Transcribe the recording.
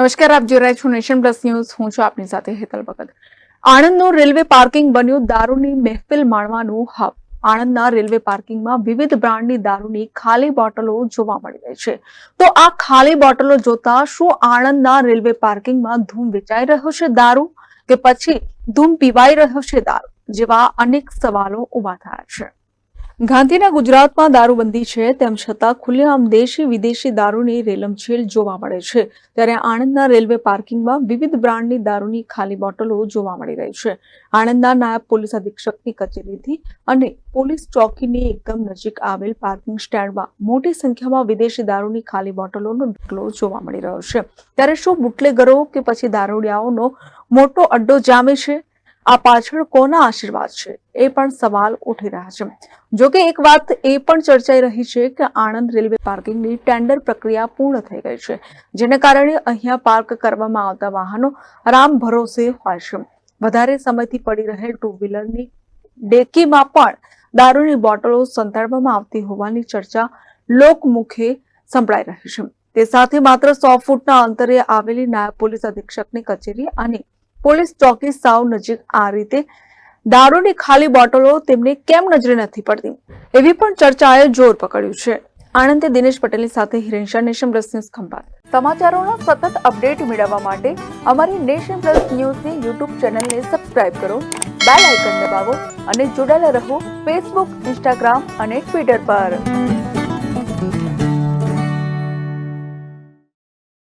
નમસ્કાર, આપ જોઈ રહ્યા છો નેશન પ્લસ ન્યૂઝ. હું છું આપની સાથે હેતલ ભગત. આણંદનું રેલવે પાર્કિંગ બન્યું દારૂની મહેફિલ માણવાનું હબ. આણંદના રેલવે પાર્કિંગમાં વિવિધ બ્રાન્ડની દારૂની ખાલી બોટલો જોવા મળી રહી છે. તો આ ખાલી બોટલો જોતા શું આણંદના રેલવે પાર્કિંગમાં ધૂમ વેચાઈ રહ્યો છે દારૂ? કે પછી ધૂમ પીવાઈ રહ્યો છે દારૂ? જેવા અનેક સવાલો ઊભા થયા છે. ગાંધીના ગુજરાતમાં દારૂબંધી છે, તેમ છતાં ખુલ્લેઆમ દેશી વિદેશી દારૂની રેલમછેલ જોવા મળે છે. ત્યારે આણંદના રેલવે પાર્કિંગમાં વિવિધ બ્રાન્ડની દારૂની ખાલી બોટલો જોવા મળી રહી છે. આણંદના નાયબ પોલીસ અધિક્ષકની કચેરીથી અને પોલીસ ચોકીની એકદમ નજીક આવેલ પાર્કિંગ સ્ટેન્ડમાં મોટી સંખ્યામાં વિદેશી દારૂની ખાલી બોટલોનો ઢગલો જોવા મળી રહ્યો છે. ત્યારે શું બુટલેગરો કે પછી દારૂડિયાઓનો મોટો અડ્ડો જામે છે? આ પાછળ કોના આશીર્વાદ છે? એ પણ સવાલ ઉઠી રહ્યા છે. જો કે એક વાત એ પણ ચર્ચાઈ રહી છે કે આણંદ રેલવે પાર્કિંગની ટેન્ડર પ્રક્રિયા પૂર્ણ થઈ ગઈ છે, જેને કારણે અહીંયા પાર્ક કરવામાં આવતા વાહનો રામ ભરોસે હોય છે. વધારે સમયથી પડી રહેલ ટુ વ્હીલરની ડેકીમાં પણ દારૂની બોટલો સંતાડવામાં આવતી હોવાની ચર્ચા લોકમુખે સંભળાઈ રહી છે. તે સાથે માત્ર સો ફૂટના અંતરે આવેલી નાયબ પોલીસ અધિક્ષકની કચેરી અને પોલીસ ચોકી સાવ નજીક આ રીતે દારૂની ખાલી બોટલો તેમને કેમ નજરે નથી પડતી? એવી પણ ચર્ચાએ જોર પકડ્યું છે. આણંદે દિનેશ પટેલની સાથે Hiren Shah nation plus news Khambhat. સમાચારોના સતત અપડેટ મેળવવા માટે અમારી નેશન પ્લસ ન્યૂઝની યુટ્યુબ ચેનલને સબસ્ક્રાઇબ કરો, બેલ આઇકન દબાવો અને જોડાયેલા રહો ફેસબુક, ઇન્સ્ટાગ્રામ અને ટ્વિટર પર.